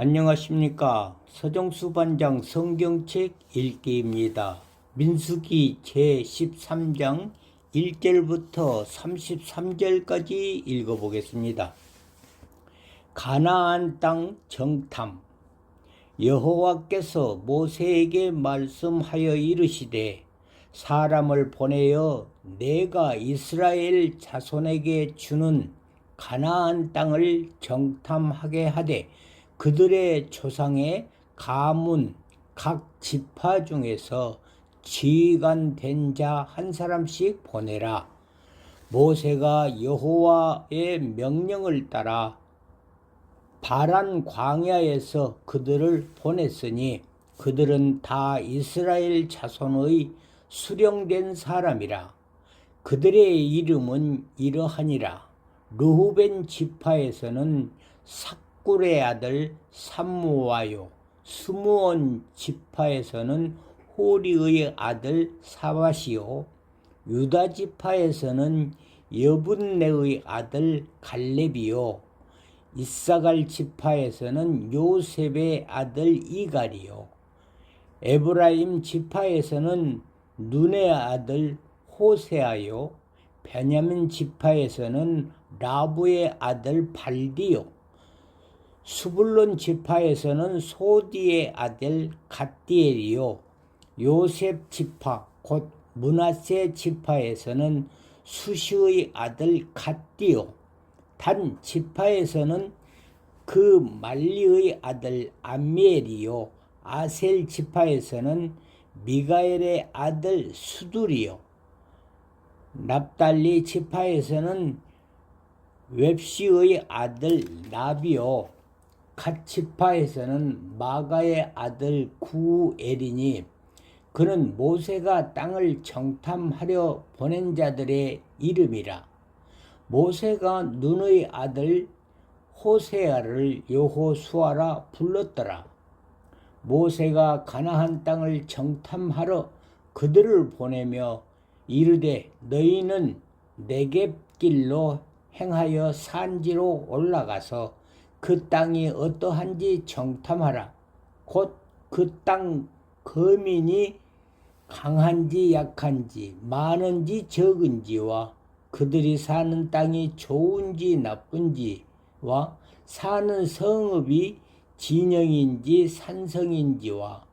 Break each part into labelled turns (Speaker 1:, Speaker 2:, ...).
Speaker 1: 안녕하십니까. 서정수 반장 성경책 읽기입니다. 민수기 제13장 1절부터 33절까지 읽어보겠습니다. 가나안 땅 정탐 여호와께서 모세에게 말씀하여 이르시되 사람을 보내어 내가 이스라엘 자손에게 주는 가나안 땅을 정탐하게 하되 그들의 조상의 가문 각 지파 중에서 지휘관 된 자 한 사람씩 보내라. 모세가 여호와의 명령을 따라 바란 광야에서 그들을 보냈으니 그들은 다 이스라엘 자손의 수령된 사람이라. 그들의 이름은 이러하니라. 르후벤 지파에서는 삭 굴의 아들 삼무와요. 스무온 지파에서는 호리의 아들 사바시요. 유다 지파에서는 여분네의 아들 갈렙이요. 이사갈 지파에서는 요셉의 아들 이갈이요. 에브라임 지파에서는 눈의 아들 호세아요. 베냐민 지파에서는 라부의 아들 발디요. 수불론 지파에서는 소디의 아들 갓디엘이요. 요셉 지파 곧 문하세 지파에서는 수시의 아들 갓디요. 단 지파에서는 그 말리의 아들 암미엘이요. 아셀 지파에서는 미가엘의 아들 수두리요. 납달리 지파에서는 웹시의 아들 나비요. 갓 지파에서는 마가의 아들 구엘이니 그는 모세가 땅을 정탐하려 보낸 자들의 이름이라. 모세가 눈의 아들 호세아를 여호수아라 불렀더라. 모세가 가나안 땅을 정탐하러 그들을 보내며 이르되 너희는 내겝길로 행하여 산지로 올라가서 그 땅이 어떠한지 정탐하라. 곧 그 땅 거민이 강한지 약한지 많은지 적은지와 그들이 사는 땅이 좋은지 나쁜지와 사는 성읍이 진영인지 산성인지와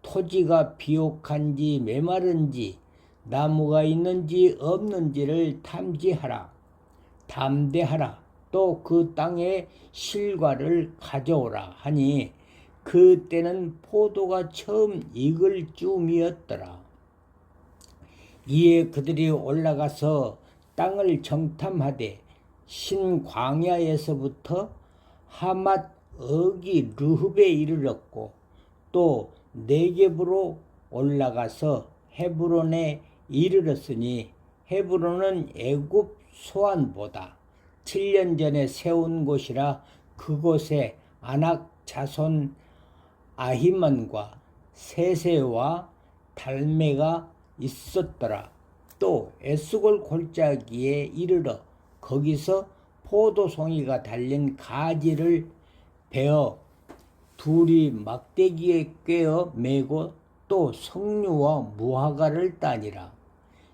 Speaker 1: 토지가 비옥한지 메마른지 나무가 있는지 없는지를 탐지하라. 담대하라. 또 그 땅의 실과를 가져오라 하니 그때는 포도가 처음 익을 쯤이었더라. 이에 그들이 올라가서 땅을 정탐하되 신광야에서부터 하맛 어기 르흡에 이르렀고 또 네겝으로 올라가서 헤브론에 이르렀으니 헤브론은 애굽 소안보다 7년 전에 세운 곳이라 그곳에 아낙 자손 아히만과 세세와 달메가 있었더라. 또 에스골 골짜기에 이르러 거기서 포도송이가 달린 가지를 베어 둘이 막대기에 꿰어 메고 또 석류와 무화과를 따니라.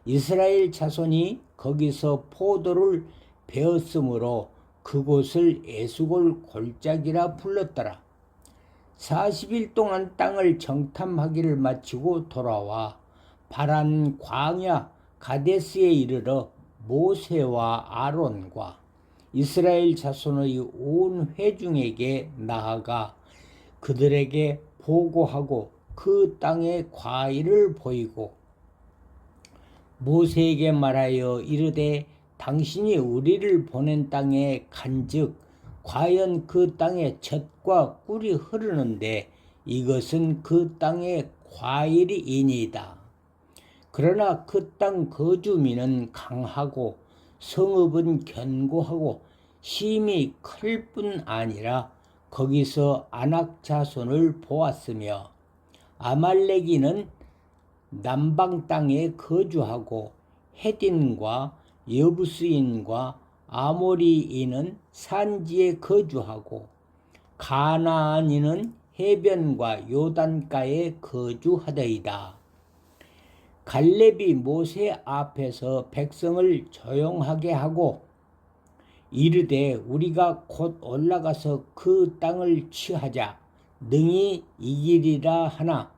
Speaker 1: 이스라엘 자손이 거기서 포도를 베었으므로 그곳을 에스골 골짜기라 불렀더라. 40일 동안 땅을 정탐하기를 마치고 돌아와 바란 광야 가데스에 이르러 모세와 아론과 이스라엘 자손의 온 회중에게 나아가 그들에게 보고하고 그 땅의 과일을 보이고 모세에게 말하여 이르되 당신이 우리를 보낸 땅에 간즉 과연 그 땅에 젖과 꿀이 흐르는데 이것은 그 땅의 과일이이니다. 그러나 그 땅 거주민은 강하고 성읍은 견고하고 힘이 클 뿐 아니라 거기서 안악 자손을 보았으며 아말레기는 남방 땅에 거주하고 헤딘과 여부스인과 아모리인은 산지에 거주하고 가나안인은 해변과 요단가에 거주하더이다. 갈렙이 모세 앞에서 백성을 조용하게 하고 이르되 우리가 곧 올라가서 그 땅을 취하자 능히 이기리라 하나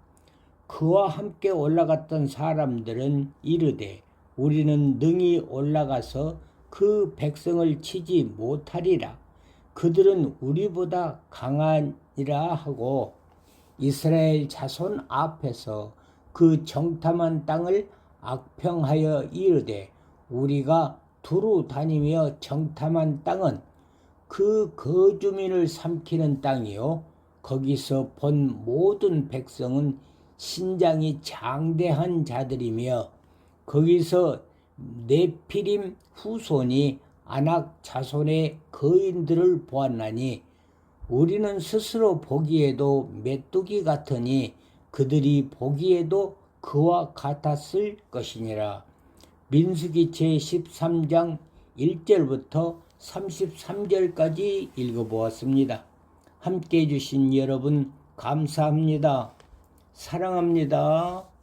Speaker 1: 그와 함께 올라갔던 사람들은 이르되 우리는 능히 올라가서 그 백성을 치지 못하리라. 그들은 우리보다 강하니라 하고 이스라엘 자손 앞에서 그 정탐한 땅을 악평하여 이르되 우리가 두루 다니며 정탐한 땅은 그 거주민을 삼키는 땅이요. 거기서 본 모든 백성은 신장이 장대한 자들이며 거기서 네피림 후손이 아낙 자손의 거인들을 보았나니 우리는 스스로 보기에도 메뚜기 같으니 그들이 보기에도 그와 같았을 것이니라. 민수기 제 13장 1절부터 33절까지 읽어보았습니다. 함께 해주신 여러분 감사합니다. 사랑합니다.